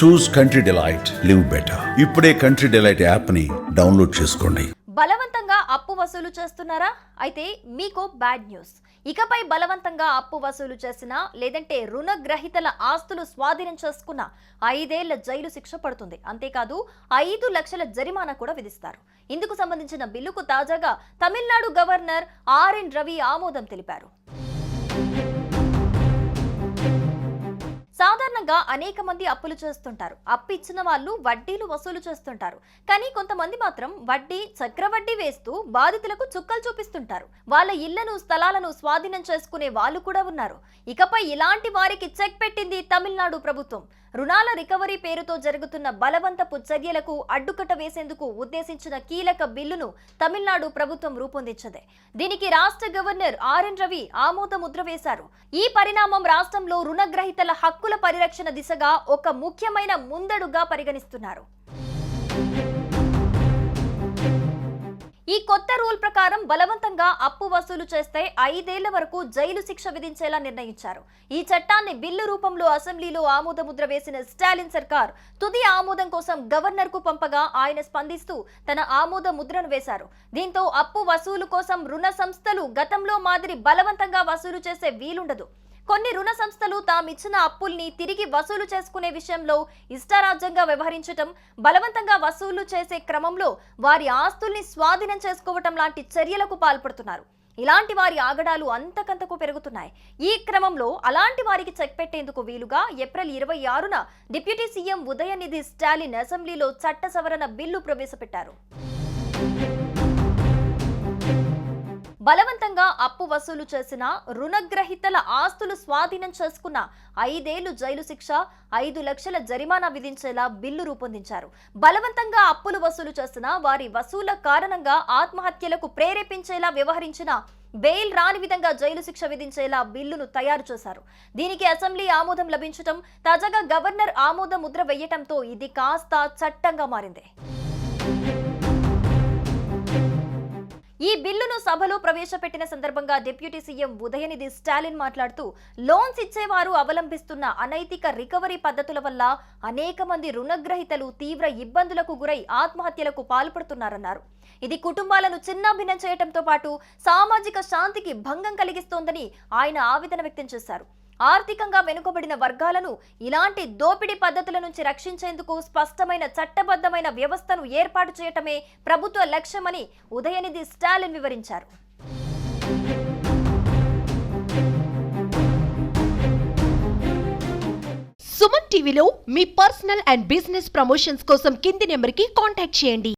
Choose country delight live better ఇప్పుడే country delight యాప్ని download చేసుకోండి. బలవంతంగా అప్పు వసూలు చేస్తున్నారా? అయితే మీకు బ్యాడ్ న్యూస్. ఇకపై బలవంతంగా అప్పు వసూలు చేసిన లేదంటే రుణగ్రహీతల ఆస్తులు స్వాధీనం చేసుకున్న ఐదేళ్ళ జైలు శిక్ష పడుతుంది. అంతేకాదు ఐదు లక్షల జరిమానా కూడా విధిస్తారు. ఇందుకు సంబంధించిన బిల్లుకు తాజాగా తమిళనాడు గవర్నర్ ఆర్ఎన్ రవి ఆమోదం తెలిపారు. సాధారణంగా అనేక మంది అప్పులు చేస్తుంటారు. అప్పు ఇచ్చిన వాళ్ళు వడ్డీలు వసూలు చేస్తుంటారు. కానీ కొంతమంది మాత్రం వడ్డీ చక్రవడ్డీ వేస్తూ బాధితులకు చుక్కలు చూపిస్తుంటారు. వాళ్ళ ఇళ్ళను స్థలాలను స్వాధీనం చేసుకునే వాళ్ళు కూడా ఉన్నారు. ఇకపై ఇలాంటి వారికి చెక్ పెట్టింది తమిళనాడు ప్రభుత్వం. రుణాల రికవరీ పేరుతో జరుగుతున్న బలవంతపు చర్యలకు అడ్డుకట్ట వేసేందుకు ఉద్దేశించిన కీలక బిల్లును తమిళనాడు ప్రభుత్వం రూపొందించింది. దీనికి రాష్ట్ర గవర్నర్ ఆర్ఎన్ రవి ఆమోద ముద్ర వేశారు. ఈ పరిణామం రాష్ట్రంలో రుణగ్రహీతల హక్కుల పరిరక్షణ దిశగా ఒక ముఖ్యమైన ముందడుగా పరిగణిస్తున్నారు. ఈ కొత్త రూల్ ప్రకారం బలవంతంగా అప్పు వసూలు చేస్తే ఐదేళ్ళ వరకు జైలు శిక్ష విధించేలా నిర్ణయించారు. ఈ చట్టాన్ని బిల్లు రూపంలో అసెంబ్లీలో ఆమోదముద్ర వేసిన స్టాలిన్ సర్కార్ తుది ఆమోదం కోసం గవర్నర్కు పంపగా ఆయన స్పందిస్తూ తన ఆమోద ముద్రను వేశారు. దీంతో అప్పు వసూలు కోసం రుణ సంస్థలు గతంలో మాదిరి బలవంతంగా వసూలు చేసే వీలుండదు. కొన్ని రుణ సంస్థలు తామిచ్చిన అప్పుల్ని తిరిగి వసూలు చేసుకునే విషయంలో ఇష్టారాజ్యంగా వ్యవహరించటం బలవంతంగా వసూలు చేసే క్రమంలో వారి ఆస్తుల్ని స్వాధీనం చేసుకోవటం లాంటి చర్యలకు పాల్పడుతున్నారు. ఇలాంటి వారి ఆగడాలు అంతకంతకు పెరుగుతున్నాయి. ఈ క్రమంలో అలాంటి వారికి చెక్ పెట్టేందుకు వీలుగా ఏప్రిల్ ఇరవై ఆరున డిప్యూటీ సీఎం ఉదయనిధి స్టాలిన్ అసెంబ్లీలో చట్ట సవరణ బిల్లు ప్రవేశపెట్టారు. బలవంతంగా అప్పు వసూలు చేసిన రుణగ్రహీతల ఆస్తులు స్వాధీనం చేసుకున్న ఐదేళ్ళు జైలు శిక్ష ఐదు లక్షల జరిమానా విధించేలా బిల్లు రూపొందించారు. బలవంతంగా అప్పులు వసూలు చేసిన వారి వసూల కారణంగా ఆత్మహత్యలకు ప్రేరేపించేలా వ్యవహరించిన బెయిల్ రాని విధంగా జైలు శిక్ష విధించేలా బిల్లును తయారు చేశారు. దీనికి అసెంబ్లీ ఆమోదం లభించటం తాజాగా గవర్నర్ ఆమోద ముద్ర వేయటంతో ఇది కాస్త చట్టంగా మారింది. ఈ బిల్లును సభలో ప్రవేశపెట్టిన సందర్భంగా డిప్యూటీ సీఎం ఉదయనిధి స్టాలిన్ మాట్లాడుతూ లోన్స్ ఇచ్చేవారు అవలంబిస్తున్న అనైతిక రికవరీ పద్ధతుల వల్ల అనేక మంది రుణగ్రహీతలు తీవ్ర ఇబ్బందులకు గురై ఆత్మహత్యలకు పాల్పడుతున్నారన్నారు. ఇది కుటుంబాలను చిన్నాభిన్నం చేయడంతో పాటు సామాజిక శాంతికి భంగం కలిగిస్తోందని ఆయన ఆవేదన వ్యక్తం చేశారు. ఆర్థికంగా వెనుకబడిన వర్గాలను ఇలాంటి దోపిడీ పద్ధతుల నుంచి రక్షించేందుకు స్పష్టమైన చట్టబద్ధమైన వ్యవస్థను ఏర్పాటు చేయటమే ప్రభుత్వ లక్ష్యమని ఉదయనిధి స్టాలిన్ వివరించారు. సుమన్ టీవీలో మీ పర్సనల్ అండ్ బిజినెస్ ప్రమోషన్స్ కోసం కింది నెంబర్కి కాంటాక్ట్ చేయండి.